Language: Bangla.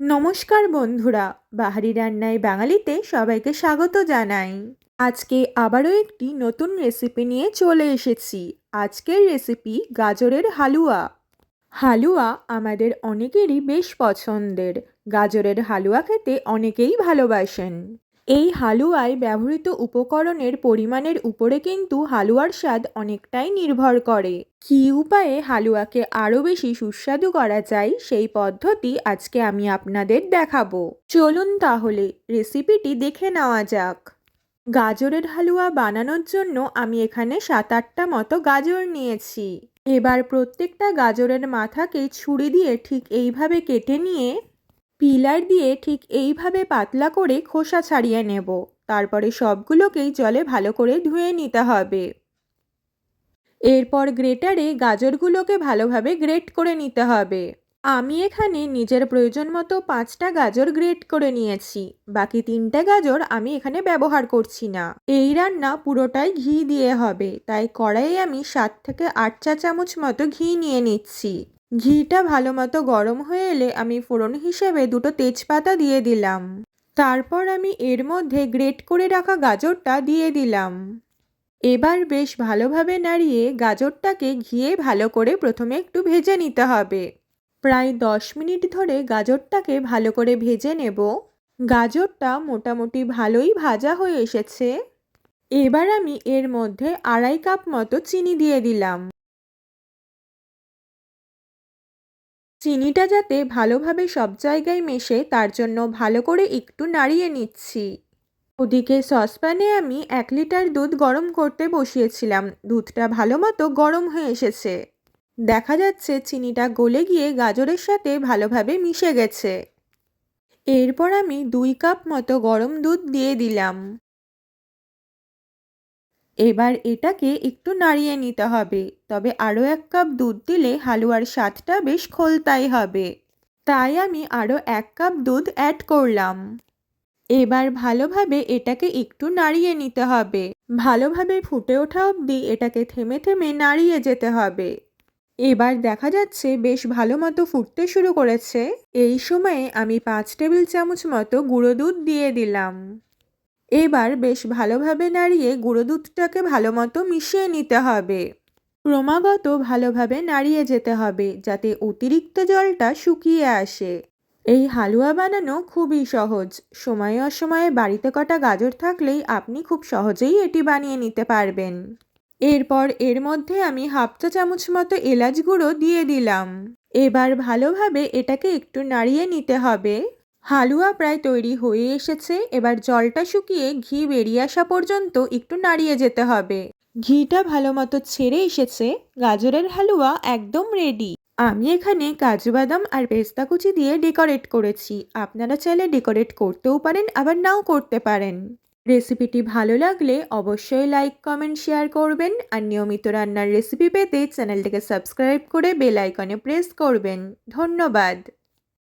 নমস্কার বন্ধুরা, বাহারি রান্নায় বাঙালিতে সবাইকে স্বাগত জানাই। আজকে আবারও একটি নতুন রেসিপি নিয়ে চলে এসেছি। আজকের রেসিপি গাজরের হালুয়া। হালুয়া আমাদের অনেকেরই বেশ পছন্দের। গাজরের হালুয়া খেতে অনেকেই ভালোবাসেন। এই হালুয়ায় ব্যবহৃত উপকরণের পরিমাণের উপরে কিন্তু হালুয়ার স্বাদ অনেকটাই নির্ভর করে। কী উপায়ে হালুয়াকে আরও বেশি সুস্বাদু করা যায় সেই পদ্ধতি আজকে আমি আপনাদের দেখাবো। চলুন তাহলে রেসিপিটি দেখে নেওয়া যাক। গাজরের হালুয়া বানানোর জন্য আমি এখানে সাত আটটা মতো গাজর নিয়েছি। এবার প্রত্যেকটা গাজরের মাথাকে ছুরি দিয়ে ঠিক এইভাবে কেটে নিয়ে পিলার দিয়ে ঠিক এইভাবে পাতলা করে খোসা ছাড়িয়ে নেব। তারপরে সবগুলোকেই জলে ভালো করে ধুয়ে নিতে হবে। এরপর গ্রেটারে গাজরগুলোকে ভালোভাবে গ্রেট করে নিতে হবে। আমি এখানে নিজের প্রয়োজন মতো পাঁচটা গাজর গ্রেট করে নিয়েছি। বাকি তিনটা গাজর আমি এখানে ব্যবহার করছি না। এই রান্না পুরোটাই ঘি দিয়ে হবে। তাই কড়াইয়ে আমি সাত থেকে আট চা চামচ মতো ঘি নিয়ে নিচ্ছি। ঘিটা ভালো মতো গরম হয়ে এলে আমি ফোড়ন হিসেবে দুটো তেজপাতা দিয়ে দিলাম। তারপর আমি এর মধ্যে গ্রেট করে রাখা গাজরটা দিয়ে দিলাম। এবার বেশ ভালোভাবে নাড়িয়ে গাজরটাকে ঘিয়ে ভালো করে প্রথমে একটু ভেজে নিতে হবে। প্রায় দশ মিনিট ধরে গাজরটাকে ভালো করে ভেজে নেব। গাজরটা মোটামুটি ভালোই ভাজা হয়ে এসেছে। এবার আমি এর মধ্যে আড়াই কাপ মতো চিনি দিয়ে দিলাম। চিনিটা যাতে ভালোভাবে সব জায়গায় মেশে, তার জন্য ভালো করে একটু নাড়িয়ে নিচ্ছি। ওদিকে সসপ্যানে আমি এক লিটার দুধ গরম করতে বসিয়েছিলাম। দুধটা ভালো মতো গরম হয়ে এসেছে। দেখা যাচ্ছে চিনিটা গলে গিয়ে গাজরের সাথে ভালোভাবে মিশে গেছে। এরপর আমি দুই কাপ মতো গরম দুধ দিয়ে দিলাম। এবার এটাকে একটু নাড়িয়ে নিতে হবে। তবে আরও এক কাপ দুধ দিলে হালুয়ার স্বাদটা বেশ খোলতাই হবে। তাই আমি আরও এক কাপ দুধ অ্যাড করলাম। এবার ভালোভাবে এটাকে একটু নাড়িয়ে নিতে হবে। ভালোভাবে ফুটে ওঠা অবধি এটাকে থেমে থেমে নাড়িয়ে যেতে হবে। এবার দেখা যাচ্ছে বেশ ভালো মতো ফুটতে শুরু করেছে। এই সময়ে আমি পাঁচ টেবিল চামচ মতো গুঁড়ো দুধ দিয়ে দিলাম। এবার বেশ ভালোভাবে নাড়িয়ে গুঁড়ো দুধটাকে ভালো মতো মিশিয়ে নিতে হবে। ক্রমাগত ভালোভাবে নাড়িয়ে যেতে হবে যাতে অতিরিক্ত জলটা শুকিয়ে আসে। এই হালুয়া বানানো খুবই সহজ। সময়ে অসময়ে বাড়িতে কটা গাজর থাকলেই আপনি খুব সহজেই এটি বানিয়ে নিতে পারবেন। এরপর এর মধ্যে আমি হাফ চা চামচ মতো এলাচ গুঁড়ো দিয়ে দিলাম। এবার ভালোভাবে এটাকে একটু নাড়িয়ে নিতে হবে। হালুয়া প্রায় তৈরি হয়ে এসেছে। এবার জলটা শুকিয়ে ঘি বেরিয়ে আসা পর্যন্ত একটু নাড়িয়ে যেতে হবে। ঘিটা ভালো মতো ছেড়ে এসেছে। গাজরের হালুয়া একদম রেডি আমি এখানে কাজু বাদাম আর পেস্তা কুচি দিয়ে ডেকোরেট করেছি। আপনারা চাইলে ডেকোরেট করতেও পারেন, আবার নাও করতে পারেন। রেসিপিটি ভালো লাগলে অবশ্যই লাইক কমেন্ট শেয়ার করবেন আর নিয়মিত রান্নার রেসিপি পেতে চ্যানেলটিকে সাবস্ক্রাইব করে বেল আইকনে প্রেস করবেন। ধন্যবাদ।